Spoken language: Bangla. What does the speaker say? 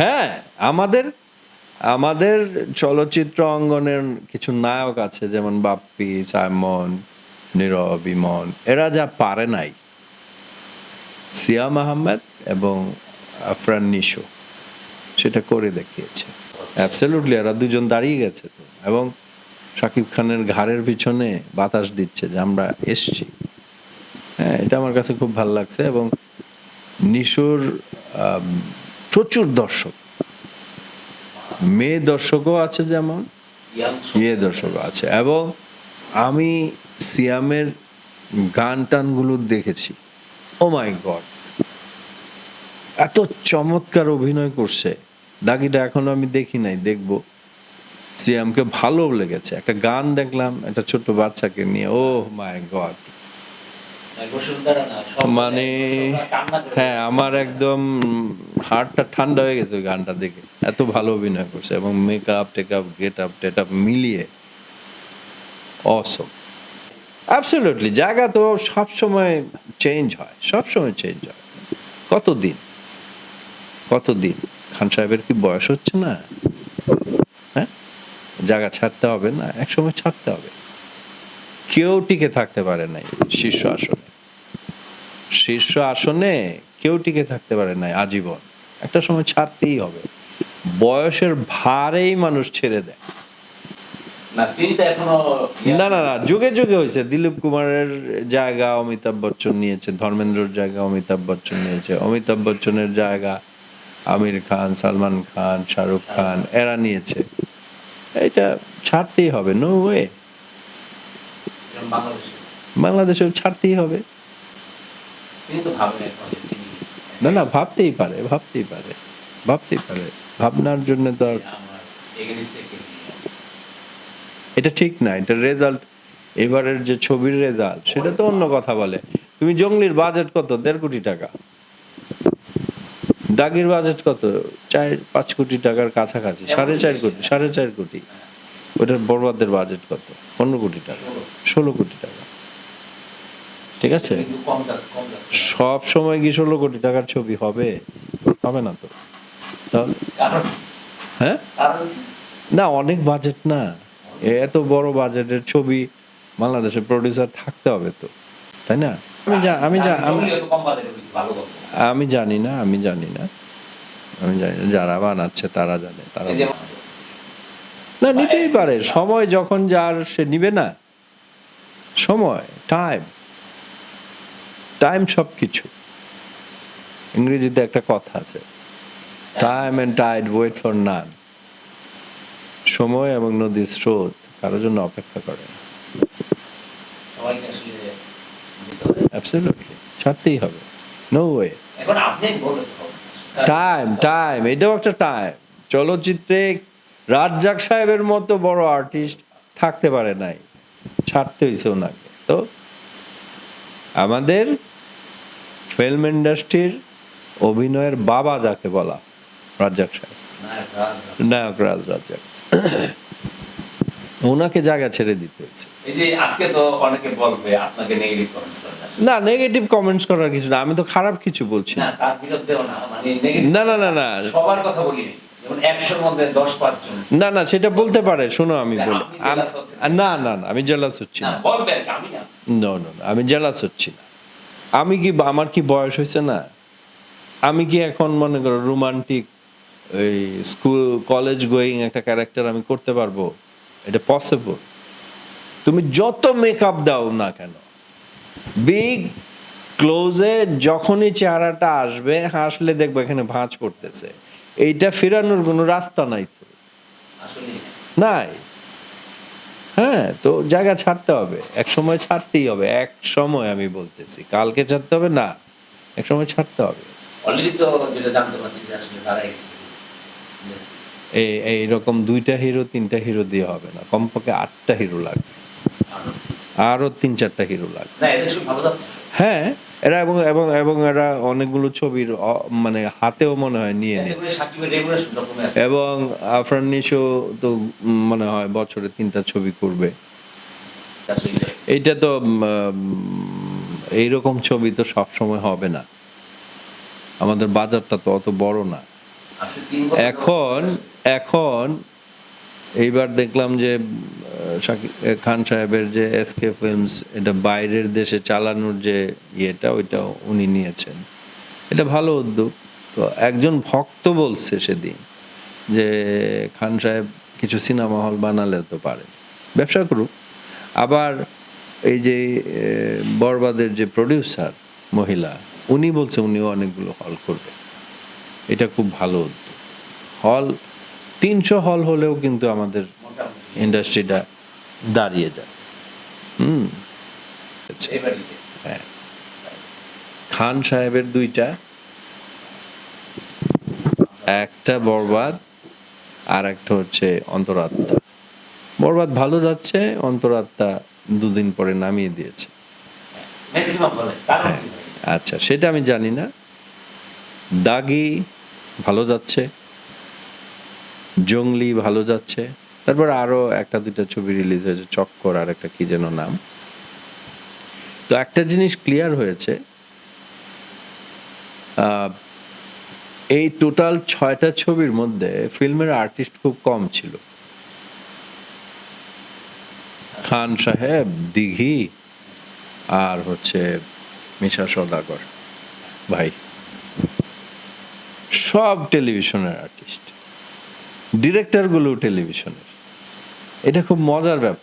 হ্যাঁ আমাদের আমাদের চলচ্চিত্র অঙ্গনের কিছু নায়ক আছে, যেমন বাপ্পি, সাইমন, নীরব, ইমন। এরা যা পারে নাই। সিয়াম আহমেদ এবং আফরান নিশো, সেটা করে দেখিয়েছে। অ্যাবসলিউটলি এরা দুজন দাঁড়িয়ে গেছে তো। এবং শাকিব খানের ঘাড়ের পিছনে বাতাস দিচ্ছে যে আমরা এসছি। হ্যাঁ এটা আমার কাছে খুব ভালো লাগছে এবং নিশোর প্রচুর দর্শক। মেয়ে দর্শকও আছে যেমন ইয়ে দর্শকও আছে। এবং আমি সিয়ামের গান টানগুলো দেখেছি। Oh my God. এত চমৎকার অভিনয় করছে। দাগিটা এখনও আমি দেখি নাই দেখব। সিয়ামকে ভালো লেগেছে। একটা গান দেখলাম একটা ছোট্ট বাচ্চাকে নিয়ে। Oh my God. মানে হ্যাঁ আমার একদম হার্টটা ঠান্ডা হয়ে গেছে ওই গানটা দেখে এত ভালো অভিনয় করছে এবং makeup take up get up TET আপ মিলিয়ে অসম অ্যাবসলিউটলি জায়গা তো সবসময় চেঞ্জ হয় সবসময় চেঞ্জ হয়। কতদিন? কতদিন? খান সাহেবের কি বয়স হচ্ছে না? হ্যাঁ? জায়গা ছাড়তে হবে না এক সময় ছাড়তে হবে। কেউ টিকে থাকতে পারে নাই শীর্ষ আসনে। শীর্ষ আসনে কেউ টিকে থাকতে পারে নাই আজীবন। একটা সময় ছাড়তেই হবে। বয়সের ভারেই মানুষ ছেড়ে দেয়। না না না যুগে যুগে হয়েছে। দিলীপ কুমারের জায়গা অমিতাভ বচ্চন নিয়েছে ধর্মেন্দ্রর জায়গা অমিতাভ বচ্চন নিয়েছে। অমিতাভ বচ্চনের জায়গা আমির খান সালমান খান শাহরুখ খান এরা নিয়েছে। এটা ছাড়তেই হবে নো ওয়ে বাংলাদেশে। ছাড়তেই হবে তিনি তো ভাবেন এখনও যে তিনি না না ভাবতেই পারে ভাবতেই পারে ভাবতেই পারে। ভাবনার জন্য তো এটা ঠিক না এটা রেজাল্ট এবারের যে ছবির রেজাল্ট সেটা তো অন্য কথা বলে। তুমি জঙ্গলির বাজেট কত? দেড় কোটি টাকা। দাগির বাজেট কত? চার পাঁচ কোটি টাকার কাছাকাছি সাড়ে চার কোটি সাড়ে চার কোটি। ওটার বড়বাদের বাজেট কত? পনেরো কোটি টাকা ষোলো কোটি টাকা। ঠিক আছে? সব সময় কি ষোলো কোটি টাকার ছবি হবে? হবে না তো। তাহলে হ্যাঁ? না অনেক বাজেট না। এত বড় বাজেটের ছবি বাংলাদেশের প্রডিউসার থাকতে হবে তো তাই না? আমি যা আমি যা আমি- জানি না আমি জানি না। আমি জানি না যারা বানাচ্ছে তারা জানে তারা না নিতেই পারে। সময় যখন যার সে নিবে না। সময় টাইম টাইম সব কিছু ইংরেজিতে একটা কথা আছে time and tide wait for none সময় এবং নদীর স্রোত কারোর জন্য অপেক্ষা করে ছাড়তেই হবে। নো ওয়ে টাইম টাইম এটাও একটা টাইম চলচ্চিত্রে রাজ্জাক সাহেবের মতো বড় আর্টিস্ট থাকতে পারে নাই। ছাড়তে হয়েছে ওনাকে। তো আমাদের ফিল্ম ইন্ডাস্ট্রির অভিনয়ের বাবা যাকে বলা রাজ্জাক সাহেব। নায়ক রাজ রাজ্জাক। ওনাকে জায়গা ছেড়ে দিতে হয়েছে। না নেগেটিভ কমেন্টস করার কিছু না আমি তো খারাপ কিছু বলছি না। না না মানে না না সবার কথা পাঁচজন না না সেটা বলতে পারে শোনো আমি বলি। না না না আমি জেলাস হচ্ছি নো আমি জেলাস হচ্ছি না। আমি কি আমার কি বয়স হয়েছে না? আমি কি এখন মনে করো রোমান্টিক ওই স্কুল কলেজ গোয়িং একটা ক্যারেক্টার আমি করতে পারব? এটা পসিবল তুমি যত মেকআপ দাও না কেন? বিগ ক্লোজে যখনই চেহারাটা আসবে হাসলে দেখব এখানে ভাঁজ পড়তেছে। এইটা ফেরানোর কোনো রাস্তা নাই তো। নাই। হ্যাঁ তো জায়গা ছাড়তে হবে। এক সময় ছাড়তেই হবে। এক সময় আমি বলতেছি। কালকে ছাড়তে হবে? না। এক সময় ছাড়তে হবে। এই এইরকম দুইটা হিরো তিনটা হিরো দিয়ে হবে না। কমপক্ষে আটটা হিরো লাগবে। আরও তিন চারটা হিরো লাগবে। হ্যাঁ। এরা এবং এবং এবং এরা অনেকগুলো ছবির মানে হাতেও মনে হয় নিয়ে নেয়। এবং আফরান নিশো তো মনে হয় বছরে তিনটা ছবি করবে। এইটা তো এইরকম ছবি তো সব সময় হবে না। আমাদের বাজারটা তো অত বড় না। এখন এখন এইবার দেখলাম যে খান সাহেবের যে এসকে ফিল্মস এটা বাইরের দেশে চালানোর যে ইয়েটা ওইটা উনি নিয়েছেন। এটা ভালো উদ্যোগ। তো একজন ভক্ত বলছে সেদিন যে খান সাহেব কিছু সিনেমা হল বানালে তো পারে। ব্যবসা করুক। আবার এই যে বরবাদের যে প্রডিউসার মহিলা উনি বলছে উনিও অনেকগুলো হল করবে এটা খুব ভালো উদ্যোগ। হল তিনশো হল হলেও কিন্তু আমাদের ইন্ডাস্ট্রিটা দাঁড়িয়ে যায়। হুম। হ্যাঁ। খান সাহেবের দুইটা একটা বরবাদ আর একটা হচ্ছে অন্তরাত্মা। বরবাদ ভালো যাচ্ছে অন্তরাত্মা দুদিন পরে নামিয়ে দিয়েছে। ভাই? আচ্ছা সেটা আমি জানি না। দাগি ভালো যাচ্ছে জঙ্গলি ভালো যাচ্ছে তারপর আরও একটা, দুইটা ছবি রিলিজ হয়েছে, চক্কর আর একটা কি যেন নাম। তো একটা জিনিস ক্লিয়ার হয়েছে এই টোটাল ছয়টা ছবির মধ্যে ফিল্মের আর্টিস্ট খুব কম ছিল। খান সাহেব, দিঘি আর হচ্ছে মিশা সদাগর ভাই। সব টেলিভিশনের আর্টিস্ট ডিরেক্টরগুলো টেলিভিশনের এটা খুব মজার ব্যাপার।